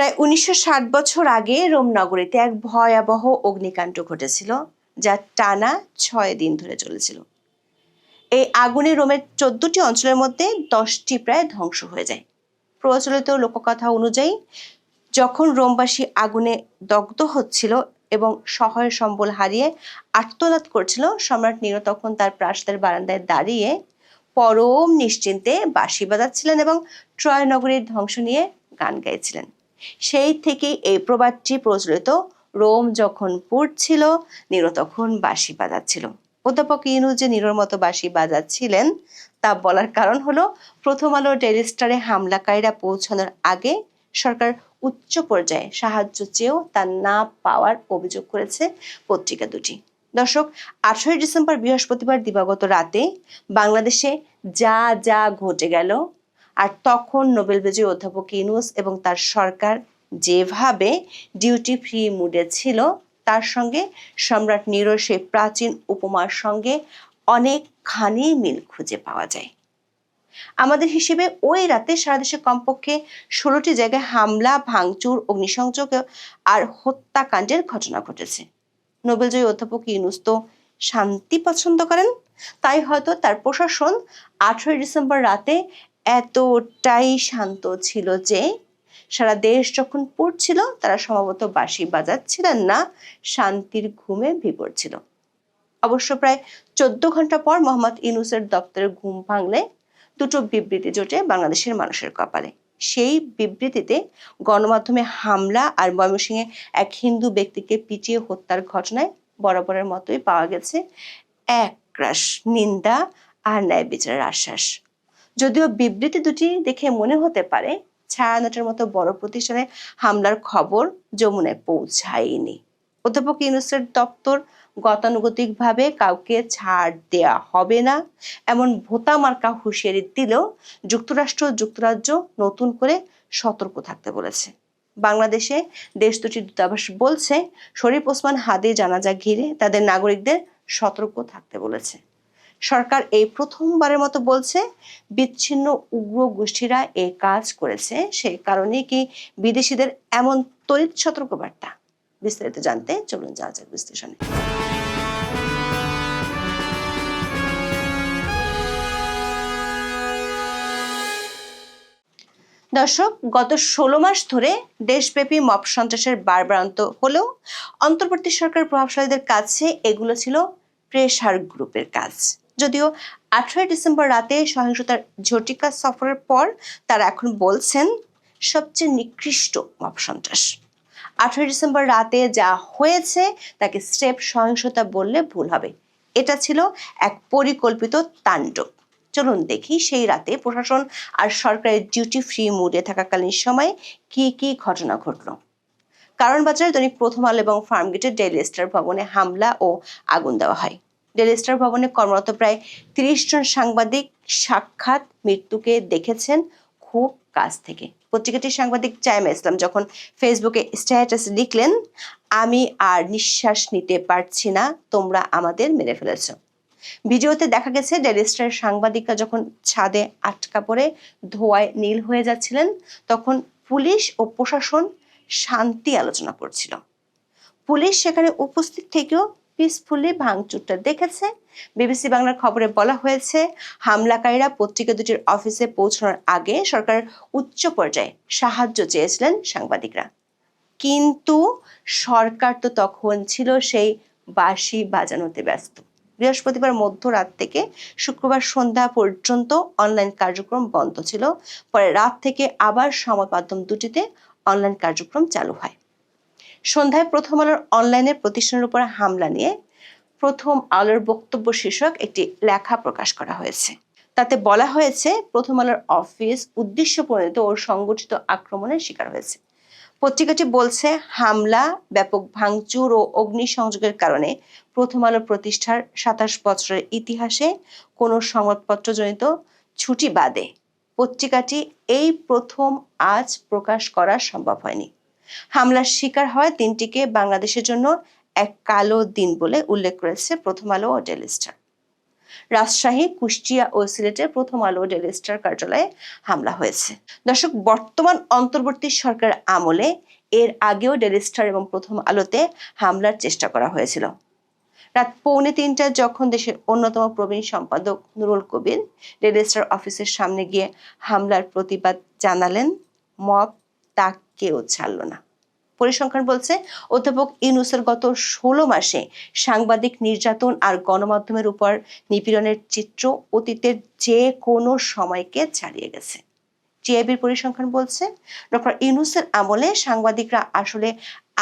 প্রায় উনিশশো ষাট বছর আগে রোমনগরীতে এক ভয়াবহ অগ্নিকাণ্ড ঘটেছিল, যা টানা ছয় দিন ধরে চলেছিল। এই আগুনে রোমের চোদ্দটি অঞ্চলের মধ্যে দশটি প্রায় ধ্বংস হয়ে যায়। প্রচলিত লোককথা অনুযায়ী, যখন রোমবাসী আগুনে দগ্ধ হচ্ছিল এবং শহরের সম্বল হারিয়ে আত্মনাদ করছিল, সম্রাট নিরো তখন তার প্রাসাদের বারান্দায় দাঁড়িয়ে পরম নিশ্চিন্তে বাঁশি বাজাচ্ছিলেন এবং ট্রয় নগরীর ধ্বংস নিয়ে গান গাইছিলেন। সেই থেকেই এই প্রবাদটি প্রচলিত। রোম যখন পুড়ছিল নিরো তখন বাঁশি বাজাচ্ছিল। অধ্যাপক ইনু যে নিরোর মতো বাঁশি বাজাচ্ছিলেন, তা বলার কারণ হলো, প্রথম আলো ডেইলি স্টারে হামলাকারীরা পৌঁছানোর আগে সরকার উচ্চ পর্যায়ে সাহায্য চেয়েও তা না পাওয়ার অভিযোগ করেছে পত্রিকা দুটি। দর্শক, আঠারোই ডিসেম্বর বৃহস্পতিবার দিবাগত রাতে বাংলাদেশে যা যা ঘটে গেল আর তখন নোবেল বিজয়ী অধ্যাপক ইনুস এবং তার সরকার যেভাবে ডিউটি ফ্রি মুডে ছিল, তার সঙ্গে সম্রাট নিরোর সেই প্রাচীন উপমার সঙ্গে অনেকখানি মিল খুঁজে পাওয়া যায়। আমাদের হিসেবে ওই রাতে সারা দেশে কমপক্ষে ষোলোটি জায়গায় হামলা, ভাঙচুর, অগ্নিসংযোগ আর হত্যাকাণ্ডের ঘটনা ঘটেছে। নোবেলজয়ী অধ্যাপক ইউনুস তো শান্তি পছন্দ করেন, তাই হয়তো তার প্রশাসন আঠেরোই ডিসেম্বর রাতে এতটাই শান্ত ছিল যে সারা দেশ যখন পড়ছিল, তারা সম্ভবত বাঁশি বাজাচ্ছিলেন না, শান্তির ঘুমে বিপর ছিল অবশ্য প্রায় চোদ্দ ঘণ্টা পর মোহাম্মদ ইনুসের দপ্তরের ঘুম ভাঙলে দুটো বিবৃতি জোটে বাংলাদেশের মানুষের কপালে। সেই বিবৃতিতে গণমাধ্যমে হামলা আর ময়মনসিংহে এক হিন্দু ব্যক্তিকে পিটিয়ে হত্যার ঘটনায় বরাবরের মতোই পাওয়া গেছে এক রাশ নিন্দা আর ন্যায় বিচারের আশ্বাস। যদিও বিবৃতি দুটি দেখে মনে হতে পারে ছায়ানটের মতো বড় প্রতিষ্ঠানে হামলার খবর যমুনায় পৌঁছায়নি। অধ্যাপক ইউনুসের দপ্তর গতানুগতিকভাবে কাউকে ছাড় দেয়া হবে না, এমন ভোতা মার্কা হুঁশিয়ারি দিলেও যুক্তরাষ্ট্র যুক্তরাজ্য নতুন করে সতর্ক থাকতে বলেছে। বাংলাদেশে দেশ দুটির দূতাবাস বলছে, শরীফ ওসমান হাদি জানাজা ঘিরে তাদের নাগরিকদের সতর্ক থাকতে বলেছে। সরকার এই প্রথমবারের মতো বলছে, বিচ্ছিন্ন উগ্র গোষ্ঠীরা এই কাজ করেছে। সেই কারণে কি বিদেশিদের এমন তড়িৎ সতর্কবার্তা? বিস্তারিত জানতে চলুন যাওয়া যাক বিশ্লেষণে। দর্শক, গত ষোলো মাস ধরে দেশব্যাপী মপ সন্ত্রাসের বারবারান্ত হলেও অন্তর্বর্তী সরকার প্রভাবশালীদের কাছে এগুলো ছিল প্রেশার গ্রুপের কাজ। যদিও আঠারোই ডিসেম্বর রাতে সহিংসতার ঝটিকা সফরের পর তারা এখন বলছেন সবচেয়ে নিকৃষ্ট মব সন্ত্রাস আঠারোই ডিসেম্বর রাতে যা হয়েছে তাকে স্টেপ সহিংসতা বললে ভুল হবে। এটা ছিল এক পরিকল্পিত তাণ্ডব। চলুন দেখি সেই রাতে প্রশাসন আর সরকারের ডিউটি ফ্রি মুডে থাকাকালীন সময়ে কি কি ঘটনা ঘটলো। কারণ বাজারে দৈনিক প্রথম আলো এবং ফার্মগেটের ডেইলি স্টার ভবনে হামলা ও আগুন দেওয়া হয়। ডেইলি স্টার ভবনে কর্মরত প্রায় তিরিশ জন সাংবাদিক সাক্ষাৎ মৃত্যুকে দেখেছেন খুব কাছ থেকে। পত্রিকাটির সাংবাদিক চায়মা ইসলাম যখন ফেসবুকে স্ট্যাটাস লিখলেন, আমি আর নিঃশ্বাস নিতে পারছি না, তোমরা আমাদের মেরে ফেলেছো। ভিডিওতে দেখা গেছে ডেলি স্টারের সাংবাদিকরা যখন ছাদে আটকা পড়ে ধোয়ায় নীল হয়ে যাচ্ছিলেন, তখন পুলিশ ও প্রশাসন শান্তি আলোচনা করছিল। পুলিশ সেখানে উপস্থিত থেকেও পিসফুলি ভাঙচুরটা দেখেছে। বিবিসি বাংলার খবরে বলা হয়েছে, হামলাকারীরা পত্রিকা দুটির অফিসে পৌঁছানোর আগে সরকারের উচ্চ পর্যায়ে সাহায্য চেয়েছিলেন সাংবাদিকরা। কিন্তু সরকার তো তখন ছিল সেই বাঁশি বাজানোতে ব্যস্ত। বৃহস্পতিবার মধ্যরাত থেকে শুক্রবার সন্ধ্যা পর্যন্ত অনলাইন কার্যক্রম বন্ধ ছিল। পরে রাত থেকে আবার সংবাদ মাধ্যম দুটিতে অনলাইন কার্যক্রম চালু হয়। সন্ধ্যায় প্রথম আলোর অনলাইনে প্রতিষ্ঠানের উপর হামলা নিয়ে প্রথম আলোর বক্তব্য শীর্ষক একটি লেখা প্রকাশ করা হয়েছে। তাতে বলা হয়েছে, প্রথম আলোর অফিস উদ্দেশ্য প্রণীত ও সংগঠিত আক্রমণের শিকার হয়েছে। পত্রিকাটি বলছে, হামলা, ব্যাপক ভাঙচুর ও অগ্নিসংযোগের কারণে প্রথম আলো প্রতিষ্ঠার সাতাশ বছরের ইতিহাসে কোনো সংবাদপত্রজনিত ছুটি বাদে। পত্রিকাটি এই প্রথম আজ প্রকাশ করা সম্ভব হয়নি। হামলার শিকার হয় দিনটিকে বাংলাদেশের জন্য এক কালো দিন বলে উল্লেখ করেছে প্রথম আলো ও ডেলিস্টার। রাজশাহী, কুষ্টিয়া ও সিলেটের প্রথম আলো ডেলি স্টার কার্যালয়ে হামলা হয়েছে। দর্শক, বর্তমান অন্তর্বর্তী সরকার আমলে এর আগেও ডেলি স্টার এবং প্রথম আলোতে হামলার চেষ্টা করা হয়েছিল। রাত পৌনে তিনটায় যখন দেশের অন্যতম প্রবীণ সম্পাদক নুরুল কবির ডেলি স্টার অফিসের সামনে গিয়ে হামলার প্রতিবাদ জানালেন, মব তাকেও ছাড়ল না। পরিসংখ্যান বলছে, অধ্যাপক ইউনুসের গত ষোলো মাসে সাংবাদিক নির্যাতন আর গণমাধ্যমের উপর নিপীড়নের চিত্র অতীতের যে কোনো সময়কে ছাড়িয়ে গেছে। টিআইবির পরিসংখ্যান বলছে, ডক্টর ইউনুসের আমলে সাংবাদিকরা আসলে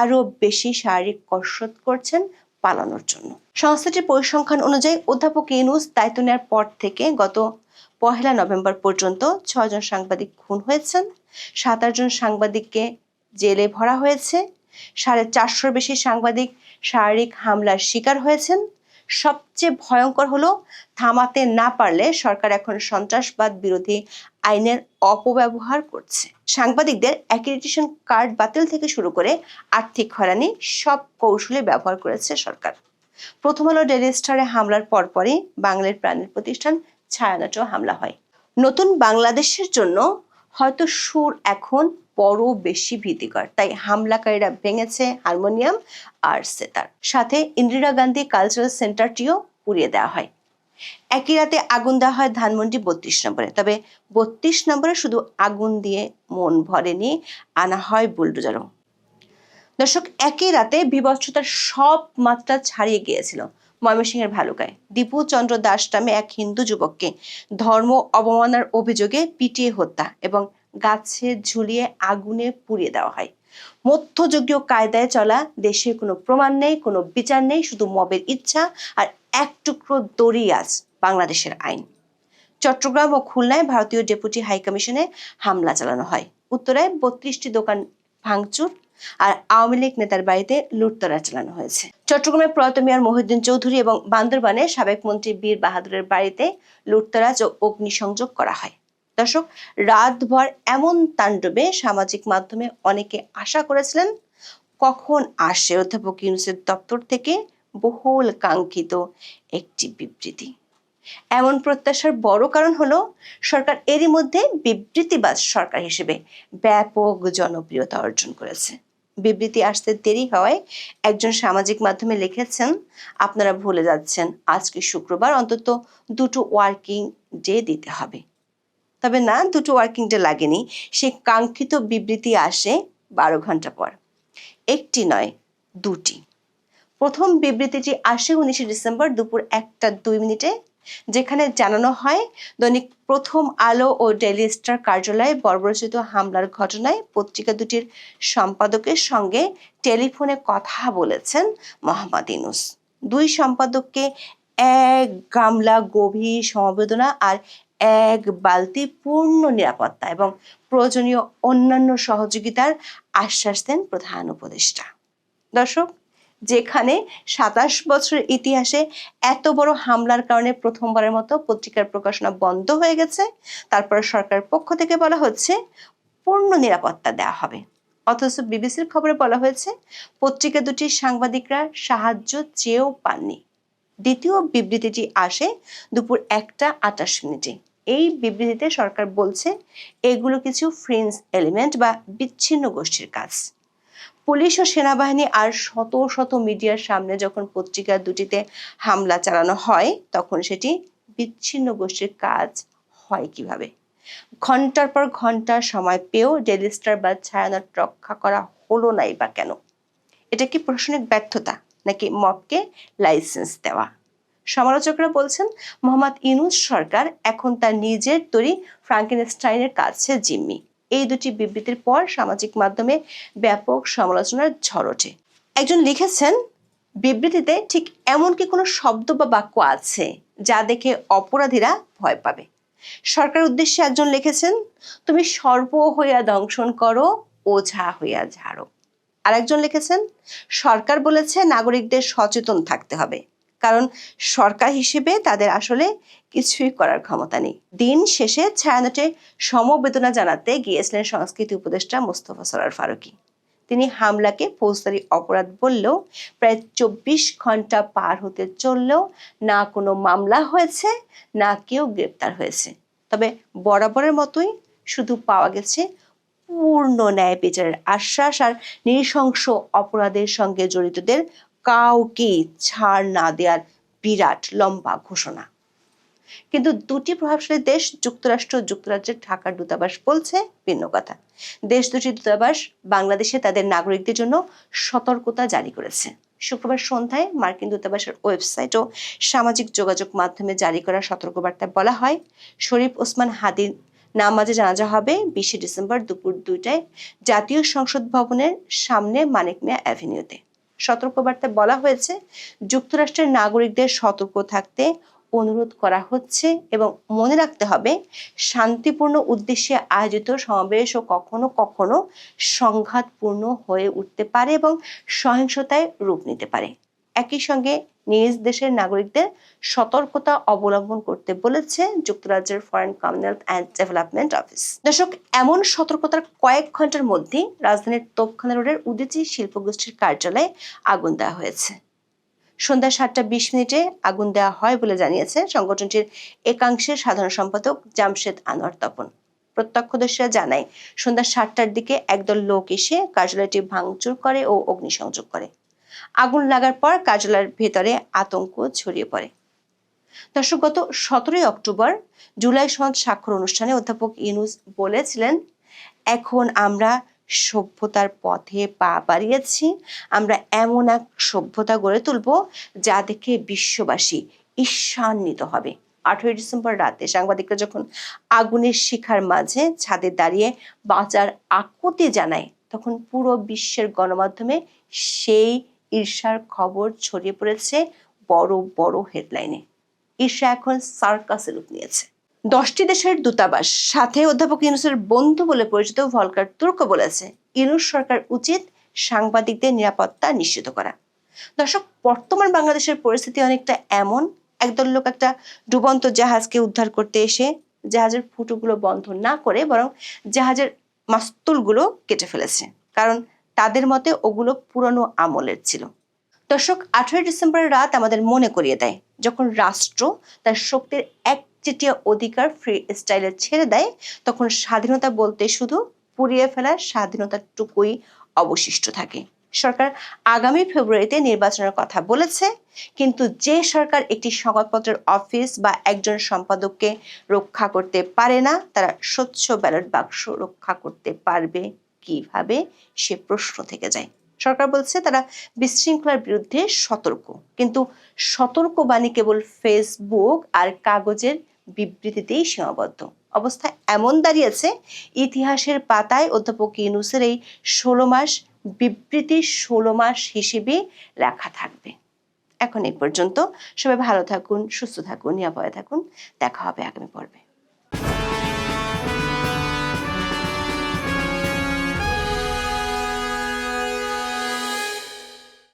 আরও বেশি শারীরিক কসরত করছেন পালানোর জন্য। সংস্থাটির পরিসংখ্যান অনুযায়ী অধ্যাপক ইউনুস দায়িত্ব নেওয়ার পর থেকে গত পহেলা নভেম্বর পর্যন্ত ছজন সাংবাদিক খুন হয়েছেন। সাতাশ জন সাংবাদিককে জেলে ভরা হয়েছে। সাড়ে চারশোর বেশি সাংবাদিক শারীরিক হামলার শিকার হয়েছেন। সবচেয়ে ভয়ঙ্কর হলো থামাতে না পারলে সরকার এখন সন্ত্রাসবাদ বিরোধী আইনের অপব্যবহার করছে। সাংবাদিকদের অ্যাক্রিডিটেশন কার্ড বাতিল থেকে শুরু করে আর্থিক হয়রানি সব কৌশলে ব্যবহার করেছে সরকার। প্রথম আলো ডেলি স্টারে হামলার পরপরই বাংলার প্রাণের প্রতিষ্ঠান ছায়ানটেও হামলা হয়। নতুন বাংলাদেশের জন্য হয়তো সুর এখন বড় বেশি ভীতিকর। তাই হামলাকারীরা ভেঙেছে হারমোনিয়াম আর সেতার। সাথে ইন্দিরা গান্ধী কালচারাল সেন্টারটিও পুড়িয়ে দেওয়া হয়। একই রাতে আগুন দেওয়া হয় ধানমন্ডি বত্রিশ নম্বরে। তবে বত্রিশ নম্বরে শুধু আগুন দিয়ে মন ভরেনি, আনা হয় বুলডোজারও। দর্শক, একই রাতে বিভৎসতার সব মাত্রা ছাড়িয়ে গিয়েছিল। ময়মনসিংহের ভালুকায়। দীপু চন্দ্র দাস নামে এক হিন্দু যুবককে ধর্ম অবমাননার অভিযোগে পিটিয়ে হত্যা এবং গাছে ঝুলিয়ে আগুনে পুড়িয়ে দেওয়া হয়। মধ্যযুগীয় কায়দায় চলা দেশের কোনো প্রমাণ নেই, কোনো বিচার নেই, শুধু মবের ইচ্ছা আর এক টুকরো দড়ি আজ বাংলাদেশের আইন। চট্টগ্রাম ও খুলনায় ভারতীয় ডেপুটি হাইকমিশনে হামলা চালানো হয়। উত্তরায় বত্রিশটি দোকান ভাঙচুর আর আওয়ামী লীগ নেতার বাড়িতে লুটতরা চালানো হয়েছে। চট্টগ্রামে প্রয়াত মিয়ার মহিউদ্দিন চৌধুরী এবং বান্দরবানে সাবেক মন্ত্রী বীর বাহাদুরের বাড়িতে লুটতরাজ ও অগ্নিসংযোগ করা হয়। দর্শক, রাতভর এমন তাণ্ডবে সামাজিক মাধ্যমে অনেকে আশা করেছিলেন, কখন আসে অধ্যাপক ইউনুসের দপ্তর থেকে বহুল কাঙ্ক্ষিত একটি বিবৃতি। এমন প্রত্যাশার বড় কারণ হলো, সরকার এরই মধ্যে বিবৃতিবাদ সরকার হিসেবে ব্যাপক জনপ্রিয়তা অর্জন করেছে। বিবৃতি আসতে দেরি হওয়ায় একজন সামাজিক মাধ্যমে লিখেছেন, আপনারা ভুলে যাচ্ছেন, আজকে শুক্রবার অন্তত দুটো ওয়ার্কিং ডে দিতে হবে। তবে না, দুটো ওয়ার্কিং ডে লাগেনি, সে কাঙ্ক্ষিত বিবৃতি আসে বারো ঘণ্টা পর। একটি নয়, দুটি। প্রথম বিবৃতিটি আসে উনিশে ডিসেম্বর দুপুর একটা দুই মিনিটে যেখানে জানানো হয়, দৈনিক প্রথম আলো ও ডেইলি স্টার কার্যালয়ে বর্বরচিত হামলার ঘটনায় পত্রিকা দুটির সম্পাদকের সঙ্গে টেলিফোনে কথা বলেছেন মোহাম্মদ ইনুস দুই সম্পাদককে এক গামলা গভীর সমবেদনা আর এক বালতি পূর্ণ নিরাপত্তা এবং প্রয়োজনীয় অন্যান্য সহযোগিতার আশ্বাস দেন প্রধান উপদেষ্টা। দর্শক যেখানে সাতাশ বছরের ইতিহাসে এত বড় হামলার কারণে প্রথমবারের মতো পত্রিকার প্রকাশনা বন্ধ হয়ে গেছে। তারপরে সরকারের পক্ষ থেকে বলা হচ্ছে, পূর্ণ নিরাপত্তা দেওয়া হবে। অথচ বিবিসির খবরে বলা হয়েছে, পত্রিকা দুটির সাংবাদিকরা সাহায্য চেয়েও পাননি। দ্বিতীয় বিবৃতিটি আসে দুপুর একটা আটাশ মিনিটে। এই বিবৃতিতে সরকার বলছে, এগুলো কিছু ফ্রেন্স এলিমেন্ট বা বিচ্ছিন্ন গোষ্ঠীর কাজ। পুলিশ ও সেনাবাহিনী আর শত শত মিডিয়ার সামনে যখন পত্রিকা দুটিতে হামলা চালানো হয়, তখন সেটি বিচ্ছিন্ন গোষ্ঠীর কাজ হয় কীভাবে? ঘণ্টার পর ঘণ্টা সময় পেয়েও ডেলি স্টার বা ছায়ানট রক্ষা করা হলো নাই বা কেন? এটা কি প্রশাসনিক ব্যর্থতা নাকি মবকে লাইসেন্স দেওয়া? সমালোচকরা বলছেন, মোহাম্মদ ইনুস সরকার এখন তার নিজের তৈরি ফ্রাঙ্কেনস্টাইনের কাছে জিম্মি। এই দুটি বিবৃতির পর সামাজিক মাধ্যমে ব্যাপক সমালোচনার ঝড় ওঠে। একজন লিখেছেন, বিবৃতিতে ঠিক এমন কি কোনো শব্দ বা বাক্য আছে যা দেখে অপরাধীরা ভয় পাবে? সরকার উদ্দেশ্যে একজন লিখেছেন, তুমি সর্ব হইয়া দংশন করো, ওঝা হইয়া ঝাড়ো। আর একজন লিখেছেন, সরকার বলেছে নাগরিকদের সচেতন থাকতে হবে। কারণ সরকার হিসেবে তাদের আসলে কিছুই করার ক্ষমতা নেই। দিন শেষে ছায়ানটে সমবেদনা জানাতে গিয়েছিলেন সংস্কৃতি উপদেষ্টা মোস্তফা সরার ফারুকি। তিনি হামলাকে ফৌজদারি অপরাধ বললেও প্রায় চব্বিশ ঘণ্টা পার হতে চললেও না কোনো মামলা হয়েছে, না কেউ গ্রেপ্তার হয়েছে। তবে বরাবরের মতোই শুধু পাওয়া গেছে পূর্ণ ন্যায় বিচারের আশ্বাস আর নৃশংস অপরাধের সঙ্গে জড়িতদের কাউকে ছাড় না দেওয়ার বিরাট লম্বা ঘোষণা। কিন্তু দুটি প্রভাবশালী দেশ, যুক্তরাষ্ট্র যুক্তরাজ্যের ঢাকার দূতাবাস বলছে ভিন্ন কথা। দেশ দুটির দূতাবাস বাংলাদেশে তাদের নাগরিকদের জন্য সতর্কতা জারি করেছে। শুক্রবার সন্ধ্যায় মার্কিন দূতাবাসের ওয়েবসাইট ও সামাজিক যোগাযোগ মাধ্যমে জারি করা সতর্কবার্তায় বলা হয়, শরীফ ওসমান হাদির নামাজে জানাজা হবে বিশে ডিসেম্বর দুপুর দুইটায় জাতীয় সংসদ ভবনের সামনে মানিক মিয়া অ্যাভিনিউতে। সতর্কবার্তায় বলা হয়েছে, যুক্তরাষ্ট্রের নাগরিকদের সতর্ক থাকতে অনুরোধ করা হচ্ছে এবং মনে রাখতে হবে, শান্তিপূর্ণ উদ্দেশ্যে আয়োজিত সমাবেশ ও কখনো কখনো সংঘাতপূর্ণ হয়ে উঠতে পারে এবং সহিংসতায় রূপ নিতে পারে। একই সঙ্গে নিজ দেশের নাগরিকদের সতর্কতা অবলম্বন করতে বলেছে যুক্তরাজ্যের foreign commonwealth and development office দর্শক, এমন সতর্কতার কয়েক ঘণ্টার মধ্যেই রাজধানীর তোপখানা রোডের উদিচি শিল্পগোষ্ঠীর কার্যালয়ে আগুন দেওয়া হয়েছে। সন্ধ্যা সাতটা বিশ মিনিটে আগুন দেওয়া হয় বলে জানিয়েছে সংগঠনটির একাংশের সাধারণ সম্পাদক জামশেদ আনোয়ার তপন। প্রত্যক্ষদর্শীরা জানায়, সন্ধ্যা সাতটার দিকে একদল লোক এসে কার্যালয়টি ভাঙচুর করে ও অগ্নিসংযোগ করে। আগুন লাগার পর কার্যালয়ের ভেতরে আতঙ্ক ছড়িয়ে পড়ে। দর্শক, গত সতেরোই অক্টোবর জুলাই সনদ স্বাক্ষর অনুষ্ঠানে অধ্যাপক ইউনুস বলেছিলেন, এখন আমরা সভ্যতার পথে পা বাড়িয়েছি, আমরা এমন এক সভ্যতা গড়ে তুলব যা দেখে বিশ্ববাসী ঈর্ষান্বিত হবে। আঠেরোই ডিসেম্বর রাতে সাংবাদিকরা যখন আগুনের শিখার মাঝে ছাদে দাঁড়িয়ে বাঁচার আকুতি জানায়, তখন পুরো বিশ্বের গণমাধ্যমে সেই ঈর্ষার খবর ছড়িয়ে পড়েছে বড় বড় হেডলাইনে ঈর্ষা এখন সার্কাসের রূপ নিয়েছে। দশটি দেশের দূতাবাস, সাথে অধ্যাপক ইউনুসের বন্ধু বলে পরিচিত ভলকার তুর্ক বলেছে, ইউনুস সরকার উচিত সাংবাদিকদের নিরাপত্তা নিশ্চিত করা। দর্শক, বর্তমান বাংলাদেশের পরিস্থিতি অনেকটা এমন, একদল লোক একটা ডুবন্ত জাহাজকে উদ্ধার করতে এসে জাহাজের ফুটোগুলো বন্ধ না করে বরং জাহাজের মাস্তুলগুলো কেটে ফেলেছে। কারণ তাদের মতে ওগুলো পুরনো আমলের ছিল। দর্শক, আঠেরোই ডিসেম্বরের রাত আমাদের মনে করিয়ে দেয়, যখন রাষ্ট্র তার শক্তির এক একচেটিয়া অধিকার ফ্রি স্টাইলে ছেড়ে দেয়, তখন স্বাধীনতা বলতে শুধু পুড়িয়ে ফেলার স্বাধীনতাটুকুই অবশিষ্ট থাকে। সরকার আগামী ফেব্রুয়ারিতে নির্বাচনের কথা বলেছে, কিন্তু যে সরকার একটি সংবাদপত্রের অফিস বা একজন সম্পাদককে রক্ষা করতে পারে না, তারা স্বচ্ছ ব্যালট বাক্স রক্ষা করতে পারবে কীভাবে সে প্রশ্ন থেকে যায়। সরকার বলছে তারা বিশৃঙ্খলার বিরুদ্ধে সতর্ক। কিন্তু সতর্কবাণী কেবল ফেসবুক আর কাগজের বিবৃতিতেই সীমাবদ্ধ। অবস্থা এমন দাঁড়িয়েছে ইতিহাসের পাতায় অধ্যাপক ইউনুসের এই ষোলো মাস বিবৃতি ষোলো মাস হিসেবে লেখা থাকবে। এখন এই পর্যন্ত। সবাই ভালো থাকুন, সুস্থ থাকুন, নিরাপদে থাকুন। দেখা হবে আগামী পর্বে।